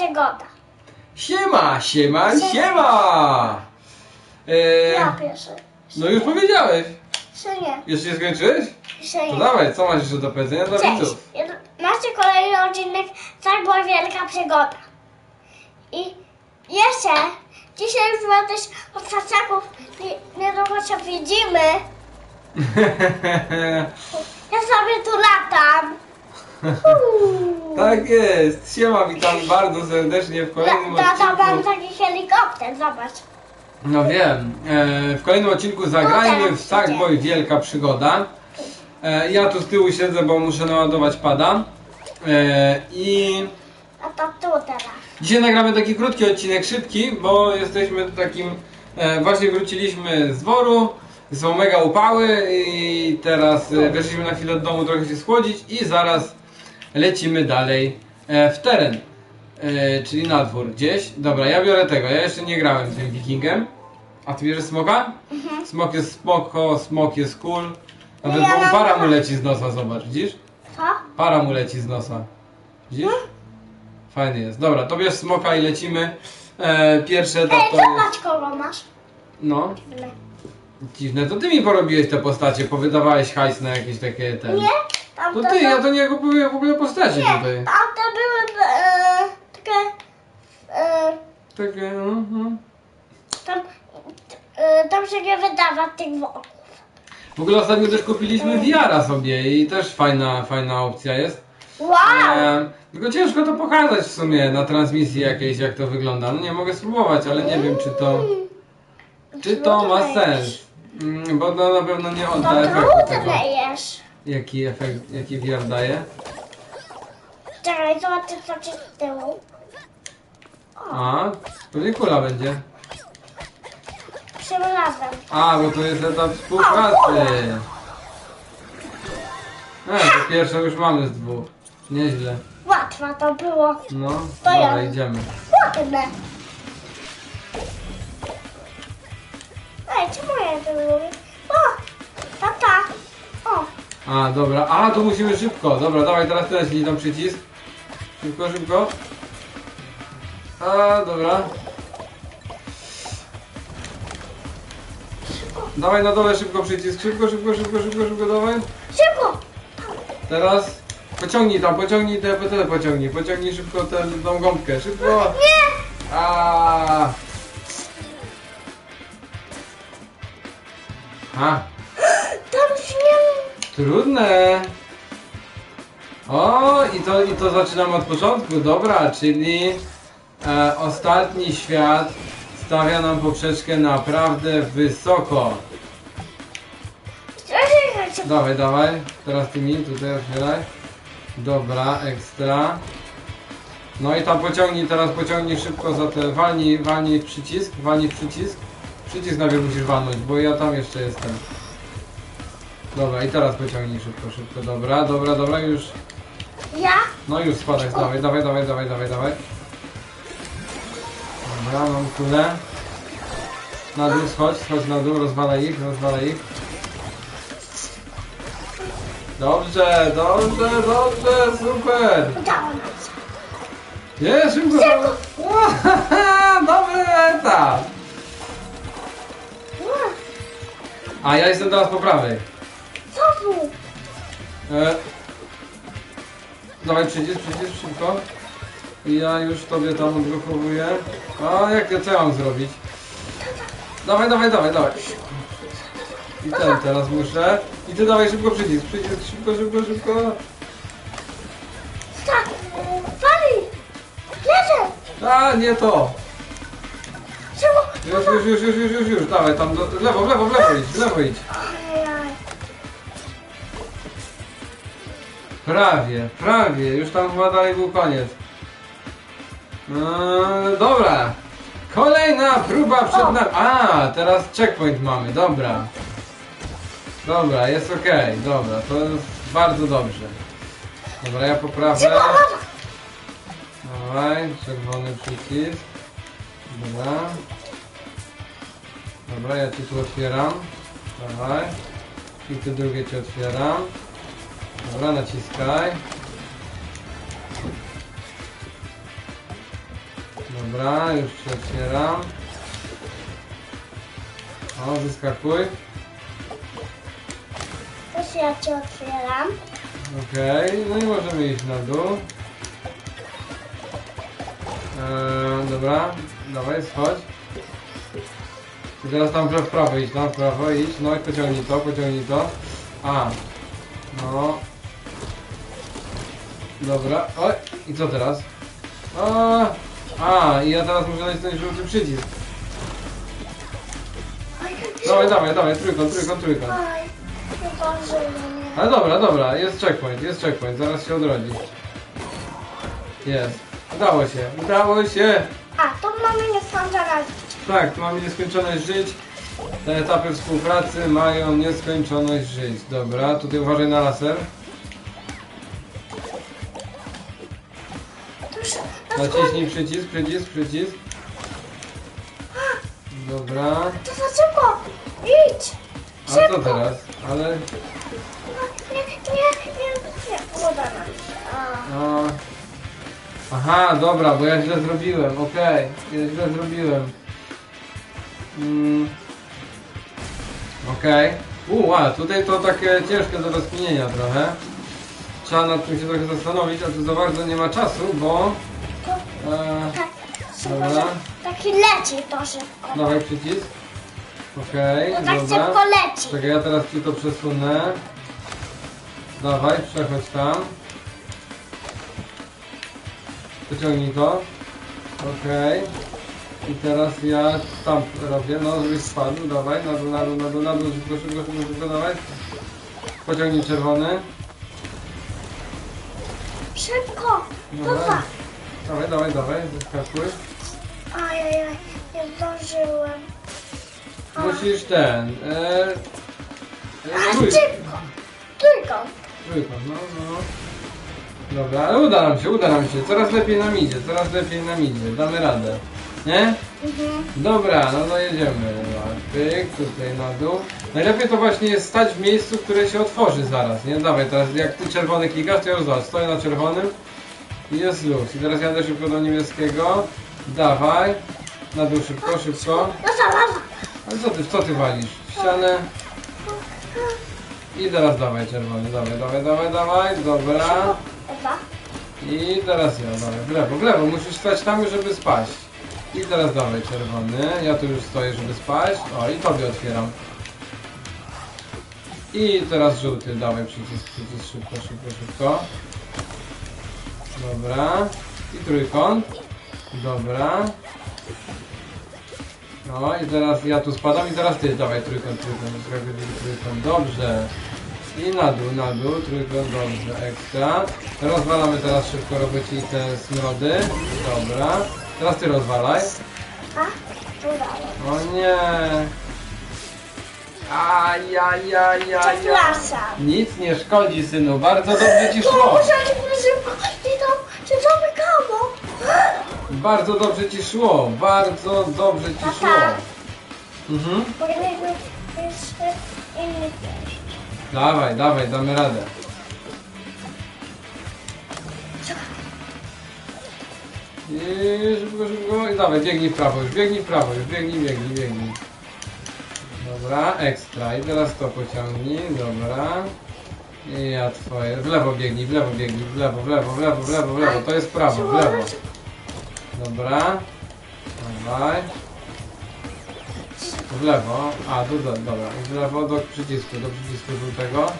przygoda. Siema, siema, siema! Eee, Ja pierwszy. no już powiedziałeś. Czy nie? Jeszcze nie skończyłeś? Czy To nie? dawaj, co masz jeszcze do powiedzenia dla Cześć. widzów? Macie kolejny odcinek Tak była wielka przygoda. I jeszcze dzisiaj już ma też od ptaków. Nie- Niedługo się widzimy. Ja sobie tu latam. Tak jest. Siema, witam bardzo serdecznie w kolejnym mam odcinku. taki helikopter, zobacz. No wiem. E, w kolejnym odcinku zagrajmy w Sackboy. Wielka Przygoda. E, ja tu z tyłu siedzę, bo muszę naładować pada. E, I A to tu teraz. Dzisiaj nagramy taki krótki odcinek, szybki, bo jesteśmy w takim. E, właśnie wróciliśmy z dworu, są mega upały i teraz e, weszliśmy na chwilę do domu trochę się schłodzić i zaraz lecimy dalej e, w teren. E, czyli na dwór gdzieś. Dobra, ja biorę tego, ja jeszcze nie grałem z tym wikingem. A ty bierzesz smoka? Smok jest spoko, smok jest cool. Nawet Ja mam- para mu leci z nosa, zobacz, widzisz? Co? Para mu leci z nosa. Widzisz? Fajny jest. Dobra, to bierz smoka i lecimy. E, pierwszy etap Ej, to jest... zobacz kogo masz. No, dziwne. To ty mi porobiłeś te postacie, powydawałeś hajs na jakieś takie ten... Nie? Tam To ty, ja to nie kupuję w ogóle postaci tutaj. tamte były e, takie... E, Takie, no, no. tam, e, tam się nie wydawa tych wokół. W ogóle ostatnio też kupiliśmy VR-a sobie i też fajna, fajna opcja jest. Wow! E, tylko ciężko to pokazać w sumie na transmisji jakiejś, jak to wygląda. No nie mogę spróbować, ale nie wiem, czy to... Czy to ma sens? Mm, Bo to na pewno nie odda To efektu tego. trudne jest. Jaki efekt, jaki VR daje? Czekaj, zobaczę co ci z tyłu. A, pewnie kula będzie. Tym razem. A, bo to jest etap współpracy. E, to pierwsze już mamy z dwóch. Nieźle. Łatwo to było. No, To ja. dobra, idziemy. Ładne. Ej, czemu ja to lubię? O! Tata! A, dobra. A, to musimy szybko. Dobra, dawaj teraz ty naciśnij tam przycisk. Szybko, szybko. A, dobra. Dawaj na dole szybko przycisk. Szybko, szybko, szybko, szybko, szybko, dawaj. Szybko! Teraz pociągnij tam, pociągnij te tyle pociągnij. Pociągnij szybko tę tą gąbkę. Szybko. Nie! A. A, Tam śmiem! Trudne. O, i to, i to zaczynamy od początku. Dobra, czyli e, ostatni świat stawia nam poprzeczkę naprawdę wysoko. Dawaj, dawaj. Teraz ty mi tutaj otwieraj. Dobra, ekstra. No i tam pociągnij, teraz pociągnij szybko za te. Walnij, walnij w przycisk, walnij w przycisk. Przycisk najpierw musisz walnąć, bo ja tam jeszcze jestem. Dobra, i teraz pociągnij szybko, szybko. Dobra, dobra, dobra, już. Ja? No już spadaj, dawaj, dawaj, dawaj, dawaj, dawaj, dawaj. Dobra, mam kulę. Na dół schodź, schodź na dół, rozwalaj ich, rozwalaj ich. Dobrze, dobrze, dobrze, super! Udało nam się. Nie, szybko! Dobry etap! A ja jestem teraz po prawej. E... Dawaj przycisk, przycisk, szybko. I ja już tobie tam odblokowuję. A jak ja co ja mam zrobić? Dawaj, dawaj, dawaj, dawaj. I ten teraz muszę. I ty dawaj szybko przycisk, przycisk, szybko, szybko, szybko. Tak! Pali! Leżę! A, nie to. Czemu? Już, już, już, już, już, już, już. Dawaj, tam do, lewo, w lewo, w lewo idź, w lewo idź. Prawie, prawie, już tam chyba dalej był koniec. Eee, dobra. Kolejna próba przed nami. A, teraz checkpoint mamy, dobra. Dobra, jest ok, dobra, to jest bardzo dobrze. Dobra, ja mama! Dawaj, czerwony przycisk. Dobra. Dobra, ja ci tu otwieram. Dawaj. I ty drugie ci otwieram. Dobra, naciskaj. Dobra, już się otwieram. O, wyskakuj. Też ja cię otwieram. Okej, no i możemy iść na dół. Eee, dobra, dawaj, schodź. I teraz tam w prawo idź, tam w prawo idź, no i pociągnij to, pociągnij to. A, no. Dobra, oj, i co teraz? A, a, i ja teraz muszę nacisnąć żółty przycisk. Dawaj, dawaj, dawaj, trójkąt, trójkąt, trójkąt. Ale dobra, dobra, jest checkpoint, jest checkpoint, zaraz się odrodzi. Jest. Udało się, udało się! A, to mamy nieskończone Tak, tu mamy nieskończoność żyć. Te etapy współpracy mają nieskończoność żyć. Dobra, tutaj uważaj na laser. Naciśnij przycisk, przycisk, przycisk. Dobra. To za szybko! Idź! A co teraz? Ale... Nie, nie, nie, nie. Uda nam się. A. No. Aha, dobra, bo ja źle zrobiłem, okej. Ja źle zrobiłem. Mm. Okej. A tutaj to takie ciężkie do rozkminienia trochę. Trzeba nad tym się trochę zastanowić, a tu za bardzo nie ma czasu, bo... Dobra. że taki leci to szybko. dawaj przycisk. Okej, To tak dobra. szybko leci. Czekaj, ja teraz ci to przesunę. Dawaj, przechodź tam. Wyciągnij to. Okej. I teraz ja tam robię, no żebyś spadł, dawaj, na dół, na dół, na dół, na dół, szybko, szybko, szybko, szybko, dawaj. Pociągnij czerwony. Szybko! Dobra. Dobra. Dawaj, dawaj, dawaj, wyskakuj. Ajajaj, nie zdążyłem. A. Musisz ten, e, e, A, szybko! Tylko. trójkąt, no, no. Dobra, ale uda nam się, uda nam się, coraz lepiej nam idzie, coraz lepiej nam idzie, damy radę. Nie? Mhm. Dobra, no to jedziemy. Pyk, tutaj na dół. Najlepiej to właśnie jest stać w miejscu, które się otworzy zaraz, nie? Dawaj, teraz jak ty czerwony klikasz, to ja już zobacz, stoję na czerwonym jest luz. I teraz jadę szybko do niebieskiego. Dawaj. Na dół szybko, szybko. Ale co ty, co ty walisz? Ścianę. I teraz dawaj czerwony, dawaj, dawaj, dawaj, dawaj. Dobra. I teraz ja, dawaj, w lewo, w lewo, musisz stać tam, żeby spaść. I teraz dawaj czerwony, ja tu już stoję, żeby spaść. O, i tobie otwieram. I teraz żółty, dawaj przycisk, przycisk, szybko, szybko, szybko. Dobra. I trójkąt. Dobra. No i teraz ja tu spadam i teraz ty, dawaj trójkąt, trójkąt, trójkąt, trójkąt, dobrze. I na dół, na dół, trójkąt, dobrze, ekstra. Rozwalamy teraz szybko roboci te smrody. Dobra. Teraz ty rozwalaj. A? Udało. O nie. A ja, ja, ja, ja. Przepraszam. Nic nie szkodzi, synu, bardzo dobrze ci szło. muszę szybko. I to się zamykało. Bardzo dobrze ci szło, bardzo dobrze ci szło. Tata. Mhm. Powinieneśmy jeszcze inny też. Dawaj, dawaj, damy radę. I szybko, szybko. I dawaj, biegnij w prawo, już biegnij w prawo, już biegnij, biegnij, biegnij. Dobra, ekstra. I teraz to pociągnij, dobra. I ja twoje. W lewo biegnij, w lewo biegnij, w lewo, w lewo, w lewo, w lewo, w lewo. To jest prawo, w lewo. Dobra. Dawaj. W lewo. A, tu, do, dobra. W lewo do przycisku, do przycisku żółtego.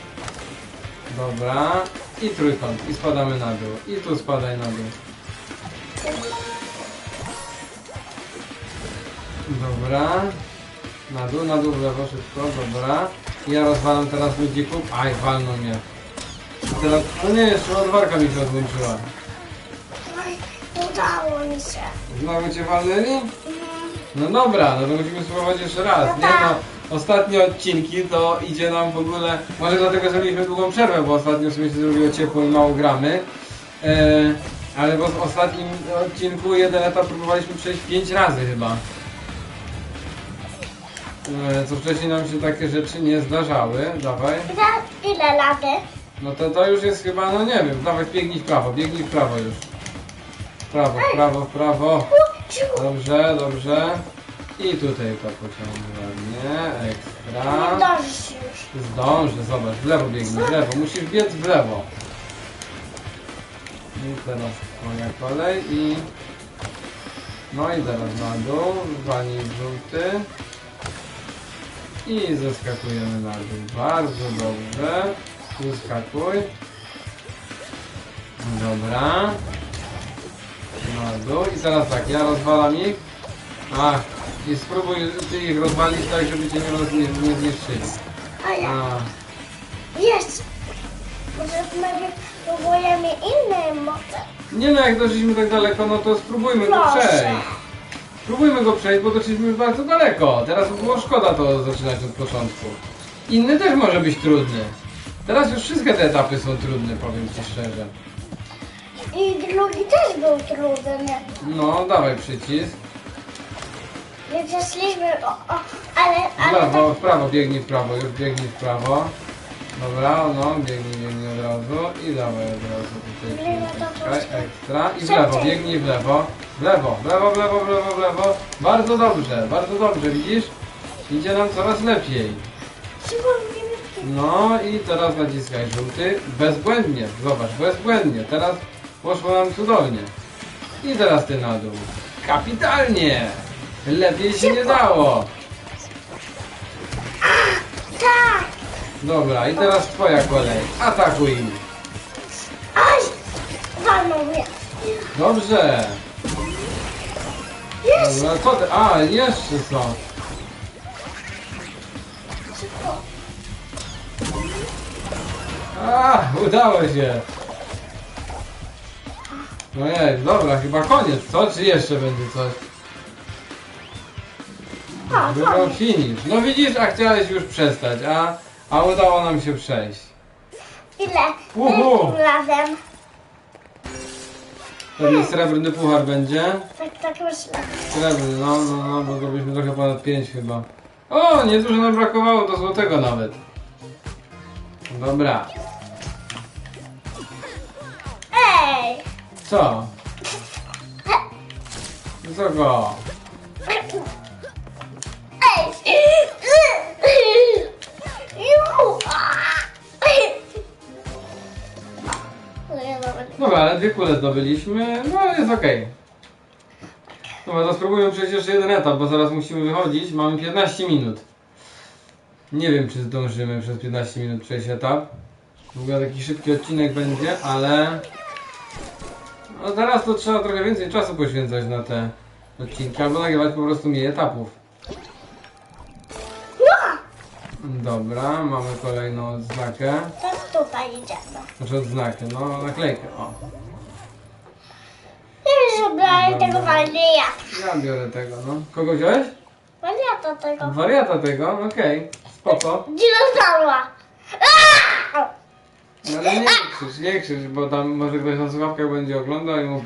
Dobra. I trójkąt. I spadamy na dół. I tu spadaj na dół. Dobra. Na dół, na dół, w lewo, szybko, dobra. Ja rozwalam teraz ludzików. Aj, walną mnie. Teraz, no nie, jeszcze odwarka mi się odłączyła. Udało mi się. Znowu cię walnęli? Mhm. No dobra, no to musimy spróbować jeszcze raz, nie? No, ostatnie odcinki to idzie nam w ogóle, może dlatego zrobiliśmy długą przerwę, bo ostatnio sobie się zrobiło ciepło i mało gramy. E, ale bo w ostatnim odcinku jeden etap próbowaliśmy przejść 5 razy chyba. E, co wcześniej nam się takie rzeczy nie zdarzały. Dawaj. Za ile lady? No to to już jest chyba, no nie wiem, dawaj biegnij w prawo, biegnij w prawo już. W prawo, w prawo, w prawo. Dobrze, dobrze. I tutaj to pociągnę ładnie, Nie ekstra. zdążysz już. Zdążę, zobacz, w lewo biegnij, w lewo, musisz biec w lewo. I teraz moja kolej i... No i teraz na dół, wani żółty. I zeskakujemy na dół. Bardzo dobrze. Zeskakuj. Dobra. Na dół. I teraz tak, ja rozwalam ich. A, i spróbuj ty ich rozwalić tak, żeby cię nie, roz, nie, nie zniszczyli. A ja. A, Jest. Może my próbujemy inne moce. nie no, jak doszliśmy tak daleko, no to spróbujmy go Proszę. przejść. Spróbujmy go przejść, bo doszliśmy już bardzo daleko. Teraz by było szkoda to zaczynać od początku. Inny też może być trudny. Teraz już wszystkie te etapy są trudne, powiem ci szczerze. I drugi też był trudny. No, dawaj przycisk. Więc zeszliśmy, o, o, ale, W ale lewo, w prawo, biegnij w prawo, już biegnij w prawo. Dobra, no, biegnij, biegnij od razu i dawaj od razu tutaj przyciskaj, ekstra i w lewo, biegnij w lewo, w lewo, w lewo, w lewo, w lewo, w lewo. Bardzo dobrze, bardzo dobrze, widzisz? Idzie nam coraz lepiej. No i teraz naciskaj żółty, bezbłędnie, zobacz, bezbłędnie, teraz poszło nam cudownie. I teraz ty na dół. Kapitalnie! Lepiej się nie dało. Dobra, i teraz twoja kolej. Atakuj! Aj! Walnął mnie. Dobrze! Jest! Dobra, co ty? A, jeszcze są. Szybko. A, udało się. No nie, dobra, chyba koniec, co? Czy jeszcze będzie coś? A, Było koniec. finish. No widzisz, a chciałeś już przestać, a, a udało nam się przejść. Ile? Uhu. Razem. Pewnie srebrny puchar będzie. Tak, tak myślę. Srebrny, no, no, no, bo zrobiliśmy trochę ponad 5 chyba. O, nie dużo nam brakowało do złotego nawet. Dobra. Ej! Co? Co go? Dwie kule zdobyliśmy, no jest okej. Dobra, to spróbujmy przejść jeszcze jeden etap, bo zaraz musimy wychodzić, mamy 15 minut. Nie wiem, czy zdążymy przez 15 minut przejść etap. W ogóle taki szybki odcinek będzie, ale... No teraz to trzeba trochę więcej czasu poświęcać na te odcinki, albo nagrywać po prostu mniej etapów. Dobra, mamy kolejną odznakę. To tutaj idziemy. Znaczy odznakę, no naklejkę, o. Nie wiem, że Dobra. tego wariata. Ja biorę tego, no. Kogo wziąłeś? Wariata tego. Wariata tego, okej, spoko. Dinozaura. Aaa! No ale nie krzycz, nie krzycz, bo tam może ktoś na słuchawkach będzie oglądał i mu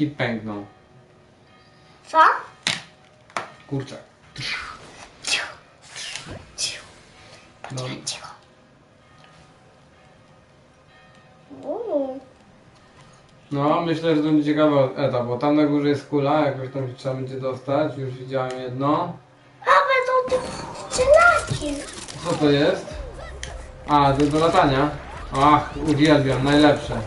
i pękną. Co? Kurczak. No. Uuu. no myślę, że to będzie ciekawy etap, bo tam na górze jest kula, jakoś tam się trzeba będzie dostać, już widziałem jedno. A będą te strzelaki. Co to jest? A, do, do latania. Ach, uwielbiam, najlepsze.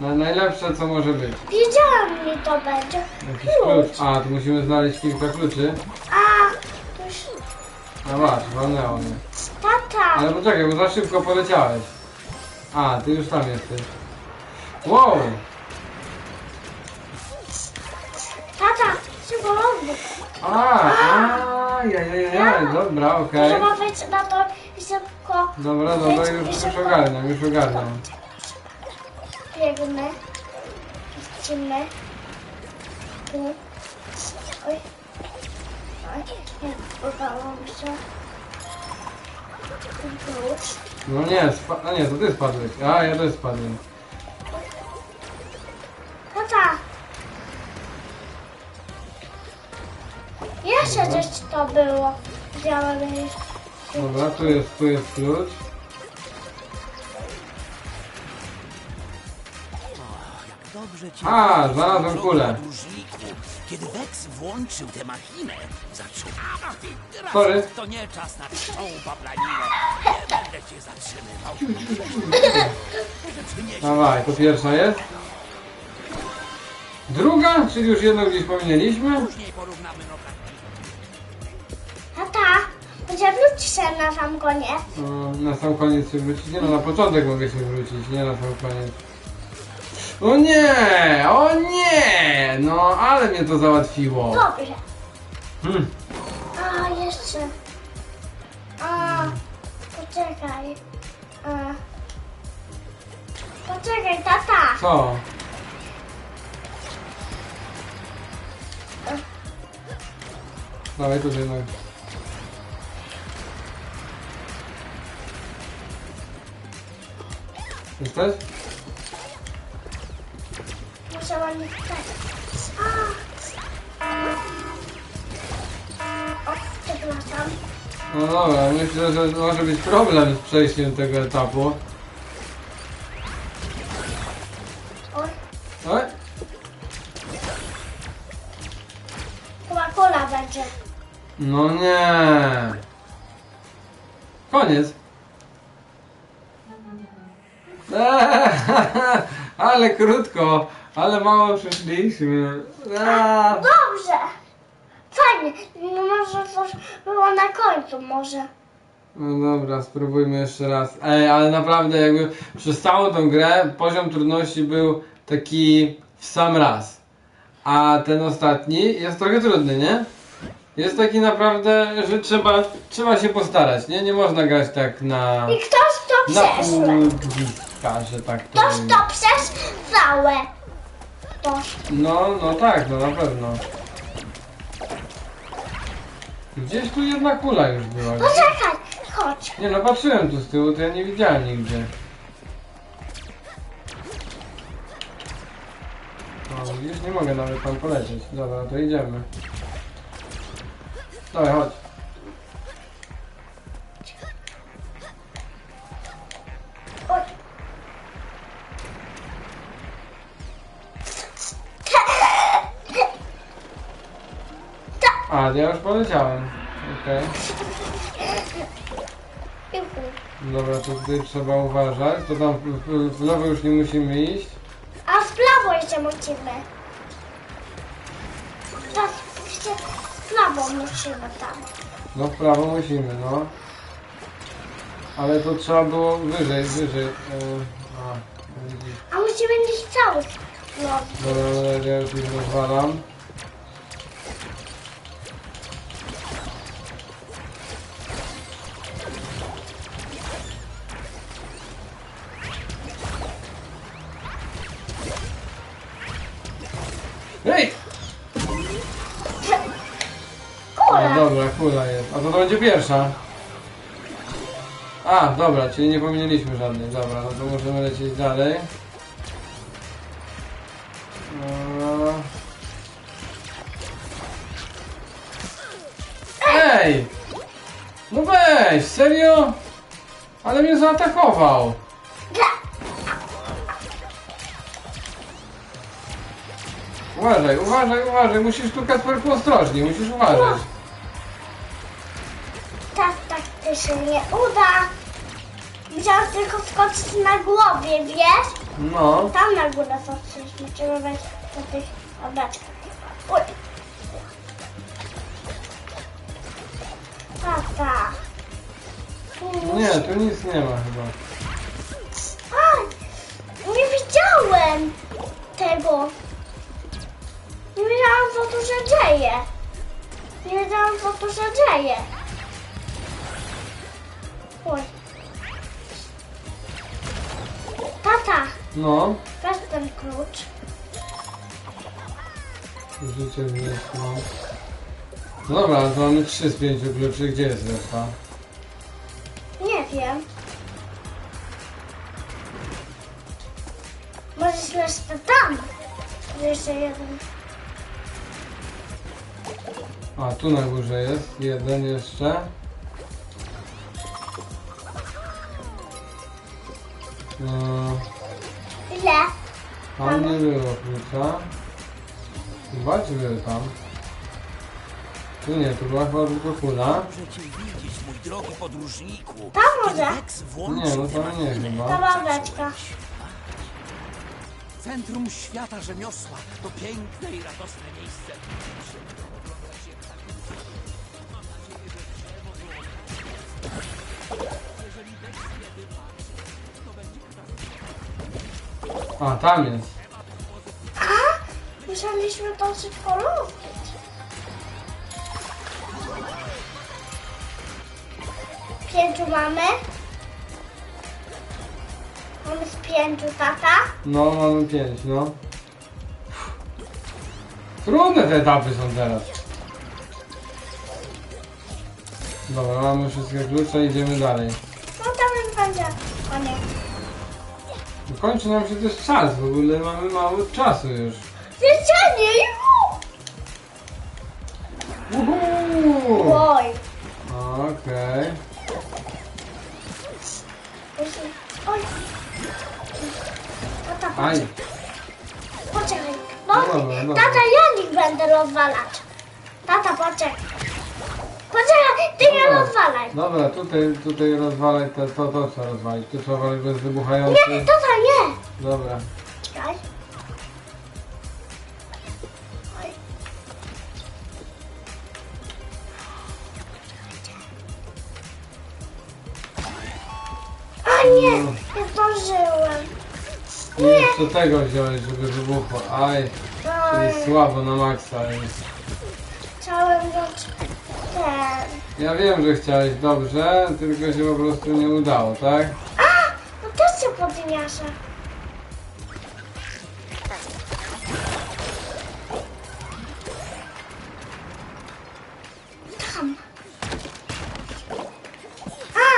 Na, najlepsze co może być. Wiedziałam, mi to będzie. Jakiś klucz. A, tu musimy znaleźć kilka kluczy. A, już A masz, walnęło mnie. tata. Ale poczekaj, bo za szybko poleciałeś. A, ty już tam jesteś. Wow! Tata, szybko. A, a, jajajaj, dobra, okej. Trzeba wejść na to i szybko. Dobra, dobra, już, już ogarniam, już ogarniam. Biegnę. Lecimy. Tu. Oj. Oj, nie, udało mi się. Klucz. No nie, spa- a nie, to ty spadłeś. A, ja też spadłem. Tata. Jeszcze Dobra. coś to było. Widziałem jeszcze. Dobra, tu jest, tu jest klucz. Dobrze cię A, znalazłem kulę. Kiedy Vex włączył tę machinę, zaczął... A, ty, teraz Sorry. to nie czas na tą paplaninę. Nie będę cię zatrzymywał. Dawaj, to pierwsza jest. Druga, czyli już jedną gdzieś pominęliśmy. Później porównamy notatki. Tata, może wróć się na sam koniec. No, na sam koniec się wrócić. Nie no, na początek mogę się wrócić, nie na sam koniec. O nie! O nie! No, ale mnie to załatwiło. Dobrze. Hmm. A, jeszcze. A, poczekaj. A. Poczekaj, tata. Co? Dawaj tutaj no. Jesteś? Muszę ładnie. A. O, przepraszam. No dobra, myślę, że może być problem z przejściem tego etapu. Oj, kola będzie. no nie. Koniec. Eee, ale krótko, ale mało przyszliśmy. Eee. Dobrze. Fajnie. No może coś było na końcu, może. No dobra, spróbujmy jeszcze raz. Ej, ale naprawdę jakby przez całą tą grę poziom trudności był taki w sam raz. A ten ostatni jest trochę trudny, nie? Jest taki naprawdę, że trzeba, trzeba się postarać, nie? Nie można grać tak na, I ktoś to na pół że tak to Ktoś to przeszł Ktoś. No, no tak, no na pewno. Gdzieś tu jedna kula już była. Poczekaj, chodź. Nie no, patrzyłem tu z tyłu, to ja nie widziałem nigdzie. No widzisz, nie mogę nawet tam polecieć. Dobra, to idziemy. Dawaj, chodź. Ja już poleciałem. Okej. Dobra, to tutaj trzeba uważać. To tam w, w, w lewo już nie musimy iść. A w prawo jeszcze musimy. Teraz jeszcze w prawo musimy tam. No w prawo musimy, no. Ale to trzeba było wyżej, wyżej. E, a, widzisz. A musimy gdzieś cały. No. Dobra, dobra, ja już ich rozwalam. To, to będzie pierwsza. A, dobra, czyli nie pominęliśmy żadnej. Dobra, no to możemy lecieć dalej. Ej! No weź, serio? Ale mnie zaatakował. Uważaj, uważaj, uważaj, musisz tu Kacperku ostrożnie, musisz uważać. Tak, tak to się nie uda. Musiałam tylko skoczyć na głowie, wiesz? No. Tam na górę skoczyć. Musimy wejść do tych obreczkach. Oj. Tata. Tu Nie, tu nic nie ma chyba. A, nie widziałem tego. Nie wiedziałam, co tu się dzieje. Nie wiedziałam, co tu się dzieje. Oj. Tata, No. weź ten klucz. Życie wyszło. No dobra, to mamy 3 z 5 kluczy. Gdzie jest reszta? Nie wiem. Może jeszcze tam. Jeszcze jeden. A, tu na górze jest. Jeden jeszcze. No, Ile? Tam nie było klucza. Chyba, czy były tam? Tu nie, tu była chyba tylko kula. Dobrze cię widzieć, mój drogi podróżniku. Tam może. Rex włączył Nie, no tam nie Ta chyba. babeczka. Centrum świata rzemiosła to piękne i radosne miejsce. A, tam jest. A? Musieliśmy to szybko robić. Pięciu mamy. Mamy z pięciu tata. No, mamy pięć, no. Trudne te etapy są teraz. Dobra, mamy wszystkie klucze, idziemy dalej. No tam już będzie. O nie. Kończy nam się też czas, w ogóle mamy mało czasu już. Wiecie, Uhu! Oj. Okej. Oj. Tata, Aj, poczekaj. No, Dobra, dobra. tata, ja nich będę rozwalać. Tata, poczekaj. Poczekaj, ty nie Dobra. rozwalaj. dobra, tutaj, tutaj rozwalaj to, to, to trzeba rozwalić. Tu trzeba walić bez Nie, wybuchających. tata, nie. Dobra. Czekaj. Oj. A nie, nie zdążyłem. I jeszcze tego wziąłeś, żeby wybuchło. Aj, Oj, czyli słabo na maksa jest. chciałem wziąć ten. Ja wiem, że chciałeś dobrze, tylko się po prostu nie udało, tak? A, no też się podniosę. Tam. A!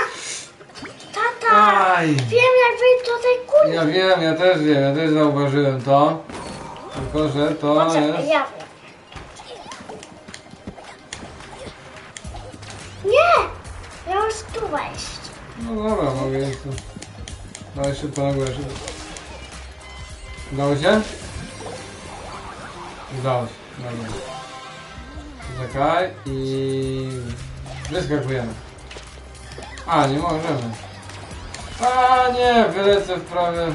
Tata! Aj! Wiem jak wyjść do tej kuli. Ja wiem, ja też wiem, ja też zauważyłem to. Tylko, że to Poczekaj, jest... ja wiem. No dobra, mogę jeszcze... Dawaj szybko na górę, szybko. Udało się? Udało się, dobra. Czekaj i... Wyskakujemy. A, nie możemy. A nie, wylecę w prawie...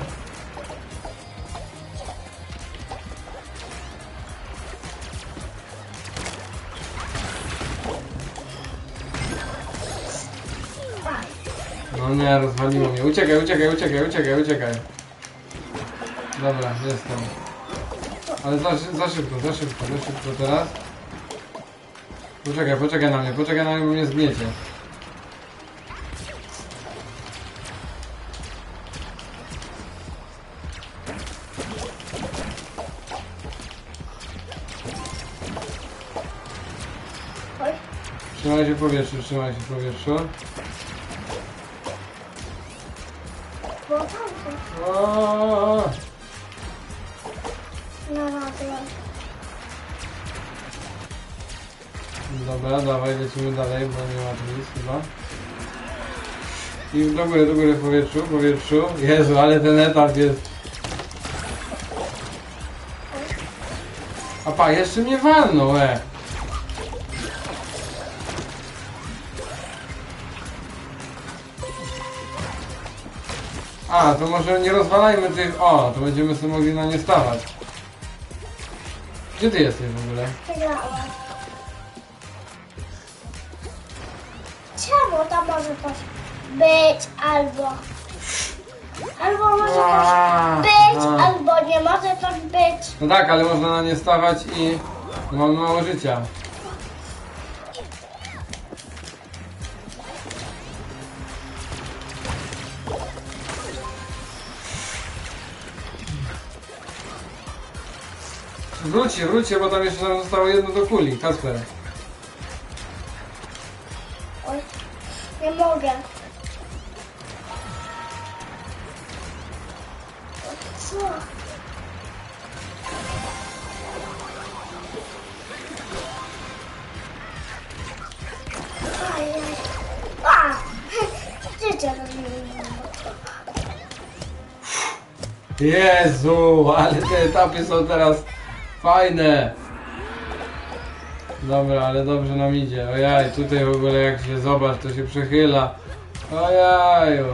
Nie, rozwaliło mnie. Uciekaj, uciekaj, uciekaj, uciekaj, uciekaj. Dobra, jestem. Ale za, za szybko, za szybko, za szybko teraz. Poczekaj, poczekaj na mnie, poczekaj na mnie, bo mnie zgniecie. Trzymaj się w powietrzu, trzymaj się w powietrzu. Dobra. Dawaj, lecimy dalej, bo nie ma nic chyba. I do góry, do góry w powietrzu, w powietrzu. Jezu, ale ten etap jest... A pa, jeszcze mnie walnął, e! A, to może nie rozwalajmy tych... O, to będziemy sobie mogli na nie stawać. Gdzie ty jesteś w ogóle? Wygrałem. Czemu to może coś być albo... Albo może Aaa, coś być, a. albo nie może coś być. No tak, ale można na nie stawać i mamy mało życia. Wróćcie, wróćcie, bo tam jeszcze nam zostało jedno do kuli. Kasper. Oj, nie mogę. Co? Ajaj. A! Życie rozumiem. Jezu, ale te etapy są teraz fajne. Dobra, ale dobrze nam idzie. Ojaj, tutaj w ogóle jak się zobacz, to się przechyla. Ojaju.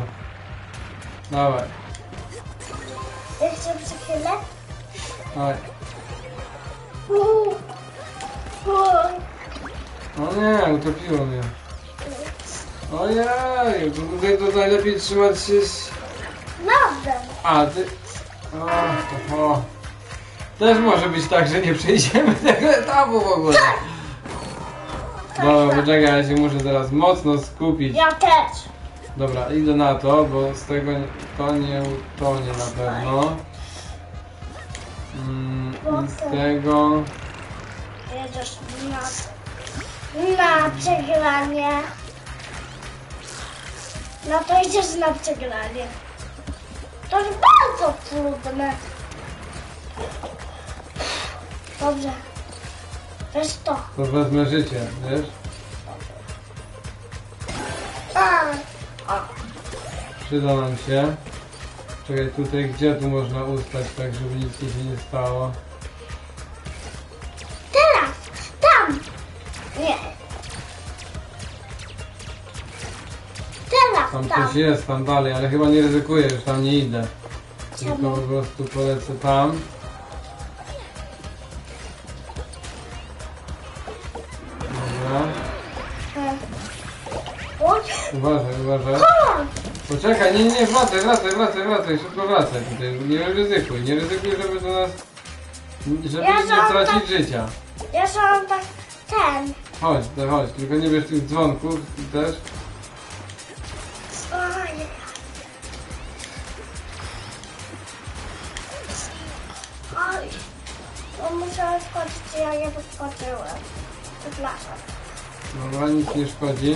Dawaj. Jeszcze przychylę. Oj. Uuu. O nie, utopiło mnie. Ojej, to tutaj to najlepiej trzymać się z... A, ty... O, o. Też może być tak, że nie przejdziemy tego etapu w ogóle. Dobra, poczekaj, ja się muszę teraz mocno skupić. Ja też. Dobra, idę na to, bo z tego nie- to nie utonie na pewno. Mm, I z tego... Jedziesz na, na przegranie. No to idziesz na przegranie. To jest bardzo trudne. Dobrze. Weź to. To wezmę życie, wiesz? A, Przyda nam się. Czekaj, tutaj gdzie tu można ustać tak, żeby nic się nie stało? teraz. Tam. Nie. Teraz. Tam Tam. coś jest, tam dalej, ale chyba nie ryzykuję, już tam nie idę. Tylko po prostu polecę tam. Uważaj, Poczekaj, nie, nie, wracaj, wracaj, wracaj, wracaj, szybko wracaj tutaj. Nie ryzykuj, nie ryzykuj, żeby do nas... Żeby Ja nie żądam- tracić życia. Ja sam tak ten. Chodź, to chodź, tylko nie bierz tych dzwonków też. Oj. Oj. No muszę wskoczyć, ja nie podskoczyłem. Przepraszam. Dobra, nic nie szkodzi.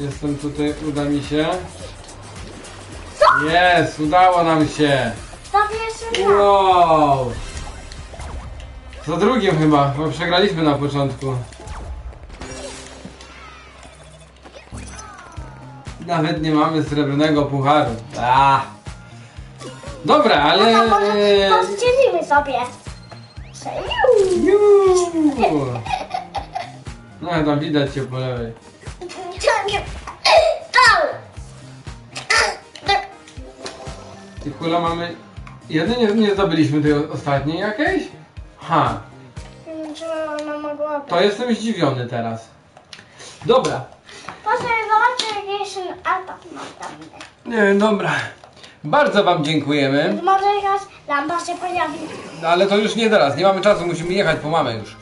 Jestem tutaj, uda mi się. Jest, udało nam się. To pierwszy raz. Wow! Za drugim chyba, bo przegraliśmy na początku. Nawet nie mamy srebrnego pucharu. A. Dobra, ale... No to może rozdzielimy sobie. Seju. Juuu. No tam widać cię po lewej. I kula mamy... Jedynie nie zdobyliśmy tej ostatniej jakiejś? Ha, Czy ona mogła to jestem zdziwiony teraz. Dobra. Proszę zobaczyć, jakiś atak następny. Nie, dobra. Bardzo wam dziękujemy. Może jakaś lampa się pojawi. No, ale to już nie teraz, nie mamy czasu, musimy jechać po mamę już.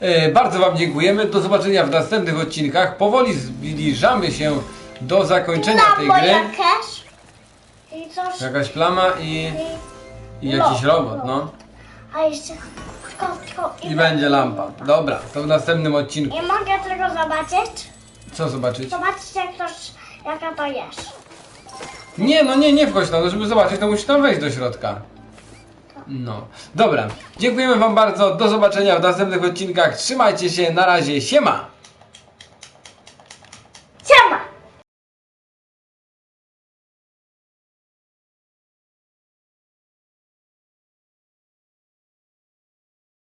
E, bardzo Wam dziękujemy, do zobaczenia w następnych odcinkach. Powoli zbliżamy się do zakończenia tej gry. jakieś. I coś. Jakaś plama i, I, i jakiś robot, no. a jeszcze tylko, tylko I będzie lampa. Dobra, to w następnym odcinku. Nie mogę tego zobaczyć. Co zobaczyć? Zobaczcie, jak to, jaka to jest. Nie, no nie, nie wchodź tam, no, żeby zobaczyć, to musisz tam wejść do środka. No, dobra. Dziękujemy Wam bardzo, do zobaczenia w następnych odcinkach. Trzymajcie się, na razie, siema!